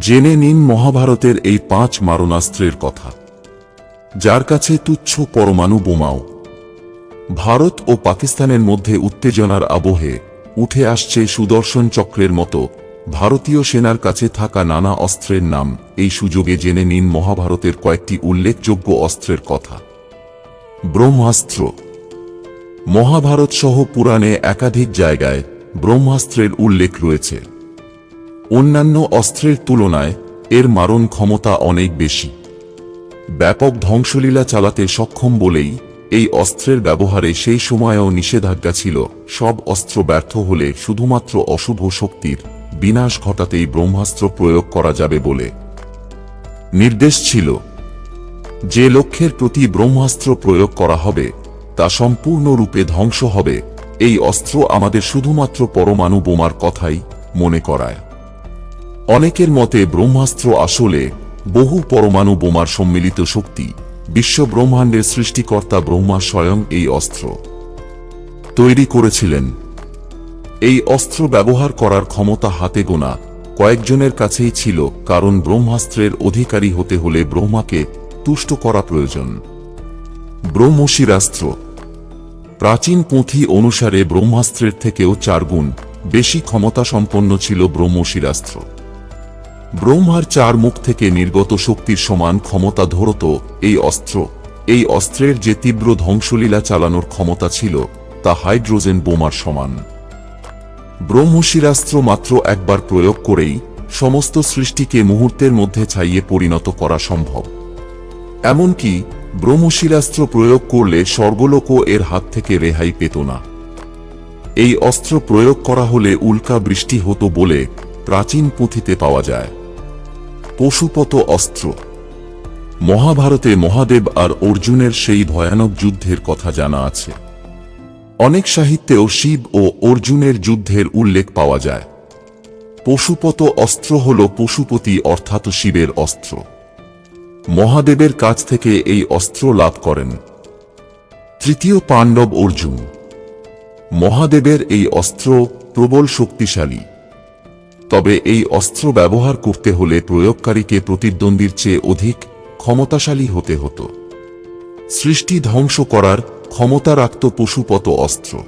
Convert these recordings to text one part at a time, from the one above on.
জেনে নিন মহাভারতের এই পাঁচ মারণাস্ত্রের কথা। যার কাছে তুচ্ছ পরমাণু বোমাও। ভারত ও পাকিস্তানের মধ্যে উত্তেজনার আবহে উঠে আসছে সুদর্শন চক্রের মতো ভারতীয় সেনার কাছে থাকা নানা অস্ত্রের নাম। এই সুযোগে জেনে নিন মহাভারতের কয়েকটি উল্লেখযোগ্য অস্ত্রের কথা। ব্রহ্মাস্ত্র। মহাভারত সহ পুরাণে একাধিক জায়গায় ব্রহ্মাস্ত্রের উল্লেখ রয়েছে। অন্যান্য অস্ত্রের তুলনায় এর মারণ ক্ষমতা অনেক বেশি। ব্যাপক ধ্বংসলীলা চালাতে সক্ষম বলেই এই অস্ত্রের ব্যবহারে সেই সময়েও নিষেধাজ্ঞা ছিল, সব অস্ত্র ব্যর্থ হলে শুধুমাত্র অশুভ শক্তির বিনাশ ঘটাতেই ব্রহ্মাস্ত্র প্রয়োগ করা যাবে বলে নির্দেশ ছিল। যে লক্ষ্যের প্রতি ব্রহ্মাস্ত্র প্রয়োগ করা হবে, তা সম্পূর্ণরূপে ধ্বংস হবে, এই অস্ত্র আমাদের শুধুমাত্র পরমাণু বোমার কথাই মনে করায়। অনেকের মতে ব্রহ্মাস্ত্র আসলে বহু পরমাণু বোমার সম্মিলিত শক্তি। বিশ্ব ব্রহ্মাণ্ডের সৃষ্টিকর্তা ব্রহ্মা স্বয়ং এই অস্ত্র তৈরি করেছিলেন। এই অস্ত্র ব্যবহার করার ক্ষমতা হাতে গোনা কয়েকজনের কাছেই ছিল, কারণ ব্রহ্মাস্ত্রের অধিকারী হতে হলে ব্রহ্মাকে তুষ্ট করা প্রয়োজন। ব্রহ্মশিরাস্ত্র প্রাচীন পুঁথি অনুসারে ব্রহ্মাস্ত্রের থেকেও চারগুণ বেশি ক্ষমতা সম্পন্ন ছিল ব্রহ্মশিরাস্ত্র। ব্রহ্মার চার মুখ থেকে নির্গত শক্তির সমান ক্ষমতা ধরত এই অস্ত্র। এই অস্ত্রের যে তীব্র ধ্বংসলীলা চালানোর ক্ষমতা ছিল, তা হাইড্রোজেন বোমার সমান। ব্রহ্মশিরাস্ত্র মাত্র একবার প্রয়োগ করেই সমস্ত সৃষ্টিকে মুহূর্তের মধ্যে ছাইয়ে পরিণত করা সম্ভব। এমনকি ব্রহ্মশিরাস্ত্র প্রয়োগ করলে স্বর্গলোকও এর হাত থেকে রেহাই পেত না। এই অস্ত্র প্রয়োগ করা হলে উল্কা বৃষ্টি হতো বলে প্রাচীন পুঁথিতে পাওয়া যায়। পশুপত অস্ত্র। মহাভারতে মহাদেব আর অর্জুনের সেই ভয়ানক যুদ্ধের কথা জানা আছে। অনেক সাহিত্যেও শিব ও অর্জুনের যুদ্ধের উল্লেখ পাওয়া যায়। পশুপত অস্ত্র হল পশুপতি অর্থাৎ শিবের অস্ত্র। মহাদেবের কাছ থেকে এই অস্ত্র লাভ করেন। তৃতীয় পাণ্ডব অর্জুন। মহাদেবের এই অস্ত্র প্রবল শক্তিশালী। তবে এই অস্ত্র ব্যবহার করতে হলে প্রয়োগকারীকে প্রতিদ্বন্দ্বীর চেয়ে অধিক ক্ষমতাশালী হতে হতো। সৃষ্টি ধ্বংস করার ক্ষমতা রাখত পশুপত অস্ত্র।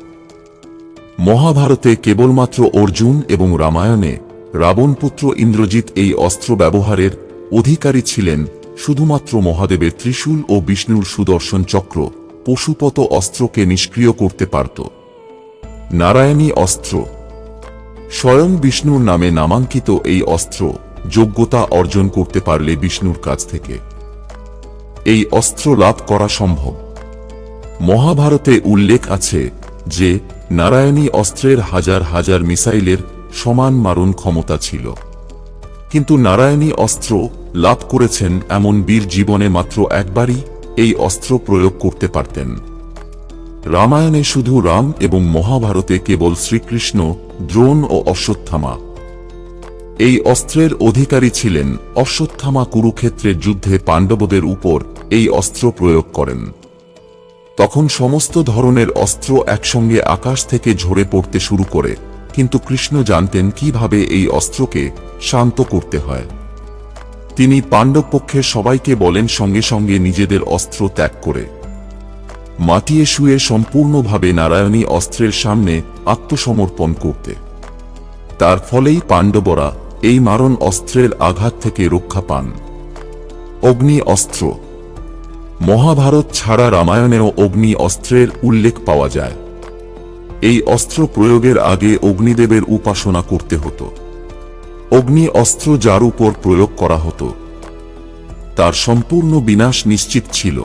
মহাভারতে কেবলমাত্র অর্জুন এবং রামায়ণে রাবণপুত্র ইন্দ্রজিৎ এই অস্ত্র ব্যবহারের অধিকারী ছিলেন শুধুমাত্র মহাদেবের ত্রিশূল ও বিষ্ণুর সুদর্শন চক্র পশুপত অস্ত্রকে নিষ্ক্রিয় করতে পারত। নারায়ণী অস্ত্র স্বয়ং বিষ্ণুর নামে নামাঙ্কিত এই অস্ত্র যোগ্যতা অর্জন করতে পারলে বিষ্ণুর কাছ থেকে। এই অস্ত্র লাভ করা সম্ভব। মহাভারতে উল্লেখ আছে যে, নারায়ণী অস্ত্রের হাজার হাজার মিসাইলের সমান মারণ ক্ষমতা ছিল। কিন্তু নারায়ণী অস্ত্র লাভ করেছেন এমন বীর জীবনে মাত্র একবারই এই অস্ত্র প্রয়োগ করতে পারতেন। রামায়ণে শুধু রাম এবং মহাভারতে কেবল শ্রীকৃষ্ণ, দ্রোণ ও অশ্বত্থামা। এই অস্ত্রের অধিকারী ছিলেন অশ্বত্থামা কুরুক্ষেত্রের যুদ্ধে পাণ্ডবদের উপর এই অস্ত্র প্রয়োগ করেন। তখন সমস্ত ধরনের অস্ত্র একসঙ্গে আকাশ থেকে ঝরে পড়তে শুরু করে, কিন্তু কৃষ্ণ জানতেন কীভাবে এই অস্ত্রকে শান্ত করতে হয়। তিনি পাণ্ডব পক্ষের সবাইকে বলেন সঙ্গে সঙ্গে নিজেদের অস্ত্র ত্যাগ করে। মাটিয়ে শুয়ে সম্পূর্ণভাবে নারায়ণী অস্ত্রের সামনে আত্মসমর্পণ করতে। তার ফলেই পাণ্ডবরা এই মারণ অস্ত্রের আঘাত থেকে রক্ষা পান। অগ্নি অস্ত্র। মহাভারত ছাড়া রামায়ণেও অগ্নি অস্ত্রের উল্লেখ পাওয়া যায়। এই অস্ত্র প্রয়োগের আগে অগ্নিদেবের উপাসনা করতে হতো। অগ্নি অস্ত্র যার উপর প্রয়োগ করা হতো। তার সম্পূর্ণ বিনাশ নিশ্চিত ছিল।